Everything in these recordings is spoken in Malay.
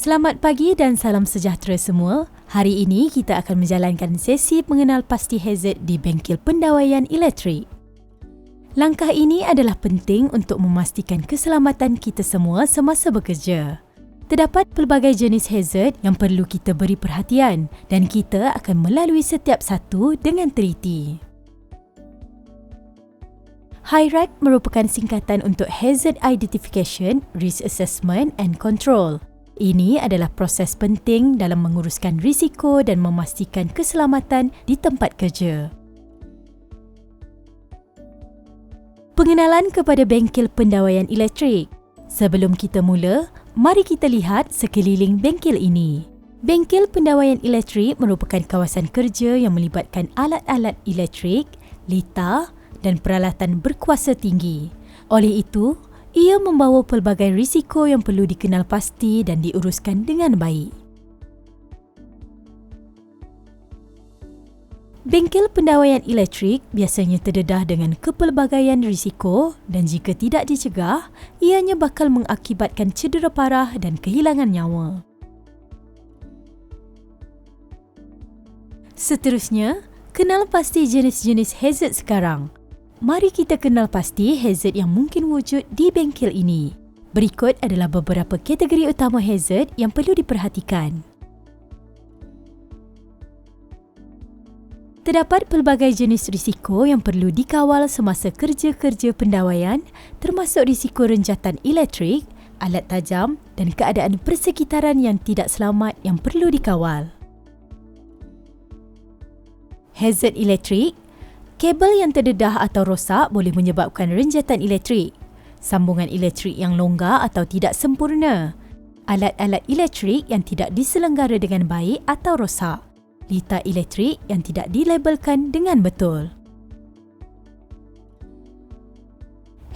Selamat pagi dan salam sejahtera semua. Hari ini kita akan menjalankan sesi mengenal pasti hazard di bengkel pendawaian elektrik. Langkah ini adalah penting untuk memastikan keselamatan kita semua semasa bekerja. Terdapat pelbagai jenis hazard yang perlu kita beri perhatian dan kita akan melalui setiap satu dengan teliti. HIRAC merupakan singkatan untuk Hazard Identification, Risk Assessment and Control. Ini adalah proses penting dalam menguruskan risiko dan memastikan keselamatan di tempat kerja. Pengenalan kepada bengkel pendawaian elektrik. Sebelum kita mula, mari kita lihat sekeliling bengkel ini. Bengkel pendawaian elektrik merupakan kawasan kerja yang melibatkan alat-alat elektrik, litar dan peralatan berkuasa tinggi. Oleh itu, ia membawa pelbagai risiko yang perlu dikenal pasti dan diuruskan dengan baik. Bengkel pendawaian elektrik biasanya terdedah dengan kepelbagaian risiko dan jika tidak dicegah, ianya bakal mengakibatkan cedera parah dan kehilangan nyawa. Seterusnya, kenal pasti jenis-jenis hazard sekarang – Mari kita kenal pasti hazard yang mungkin wujud di bengkel ini. Berikut adalah beberapa kategori utama hazard yang perlu diperhatikan. Terdapat pelbagai jenis risiko yang perlu dikawal semasa kerja-kerja pendawaian termasuk risiko renjatan elektrik, alat tajam dan keadaan persekitaran yang tidak selamat yang perlu dikawal. Hazard elektrik Kabel yang terdedah atau rosak boleh menyebabkan renjatan elektrik. Sambungan elektrik yang longgar atau tidak sempurna. Alat-alat elektrik yang tidak diselenggara dengan baik atau rosak. Litar elektrik yang tidak dilabelkan dengan betul.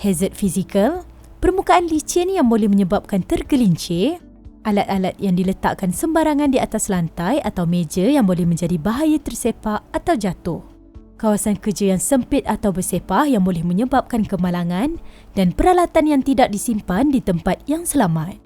Hazard fizikal, permukaan licin yang boleh menyebabkan tergelincir, alat-alat yang diletakkan sembarangan di atas lantai atau meja yang boleh menjadi bahaya tersepak atau jatuh kawasan kerja yang sempit atau bersepah yang boleh menyebabkan kemalangan dan peralatan yang tidak disimpan di tempat yang selamat.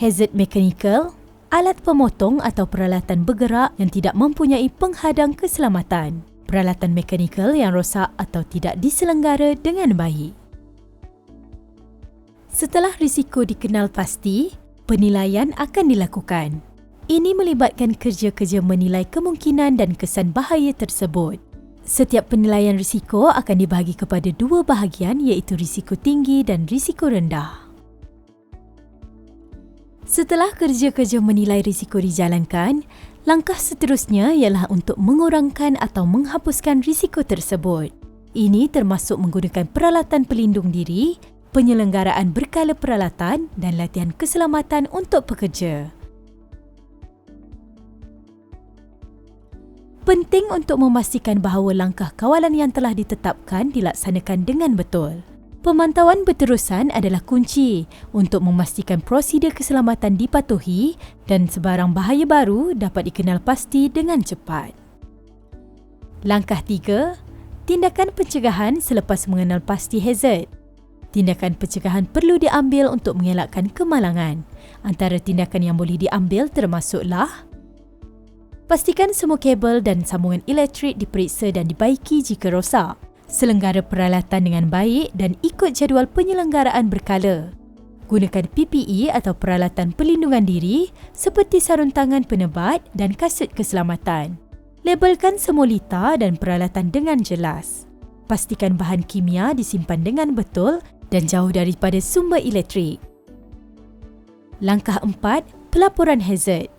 Hazard mechanical, alat pemotong atau peralatan bergerak yang tidak mempunyai penghadang keselamatan. Peralatan mechanical yang rosak atau tidak diselenggara dengan baik. Setelah risiko dikenal pasti, penilaian akan dilakukan. Ini melibatkan kerja-kerja menilai kemungkinan dan kesan bahaya tersebut. Setiap penilaian risiko akan dibahagi kepada dua bahagian iaitu risiko tinggi dan risiko rendah. Setelah kerja-kerja menilai risiko dijalankan, langkah seterusnya ialah untuk mengurangkan atau menghapuskan risiko tersebut. Ini termasuk menggunakan peralatan pelindung diri, penyelenggaraan berkala peralatan dan latihan keselamatan untuk pekerja. Penting untuk memastikan bahawa langkah kawalan yang telah ditetapkan dilaksanakan dengan betul. Pemantauan berterusan adalah kunci untuk memastikan prosedur keselamatan dipatuhi dan sebarang bahaya baru dapat dikenal pasti dengan cepat. Langkah tiga, tindakan pencegahan selepas mengenal pasti hazard. Tindakan pencegahan perlu diambil untuk mengelakkan kemalangan. Antara tindakan yang boleh diambil termasuklah Pastikan semua kabel dan sambungan elektrik diperiksa dan dibaiki jika rosak. Selenggara peralatan dengan baik dan ikut jadual penyelenggaraan berkala. Gunakan PPE atau peralatan perlindungan diri seperti sarung tangan penebat dan kasut keselamatan. Labelkan semua litar dan peralatan dengan jelas. Pastikan bahan kimia disimpan dengan betul dan jauh daripada sumber elektrik. Langkah 4, pelaporan hazard.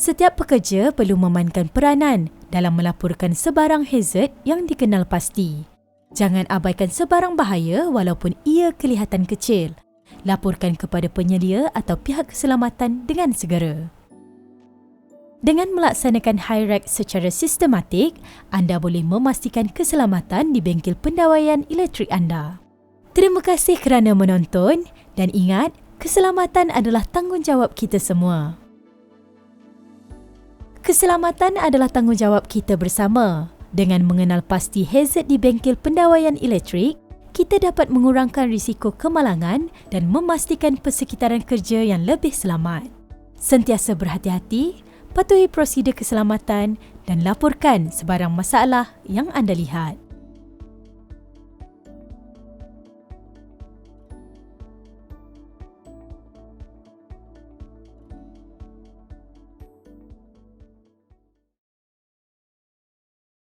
Setiap pekerja perlu memainkan peranan dalam melaporkan sebarang hazard yang dikenal pasti. Jangan abaikan sebarang bahaya walaupun ia kelihatan kecil. Laporkan kepada penyelia atau pihak keselamatan dengan segera. Dengan melaksanakan high secara sistematik, anda boleh memastikan keselamatan di bengkel pendawaian elektrik anda. Terima kasih kerana menonton dan ingat, keselamatan adalah tanggungjawab kita semua. Keselamatan adalah tanggungjawab kita bersama. Dengan mengenal pasti hazard di bengkel pendawaian elektrik, kita dapat mengurangkan risiko kemalangan dan memastikan persekitaran kerja yang lebih selamat. Sentiasa berhati-hati, patuhi prosedur keselamatan dan laporkan sebarang masalah yang anda lihat.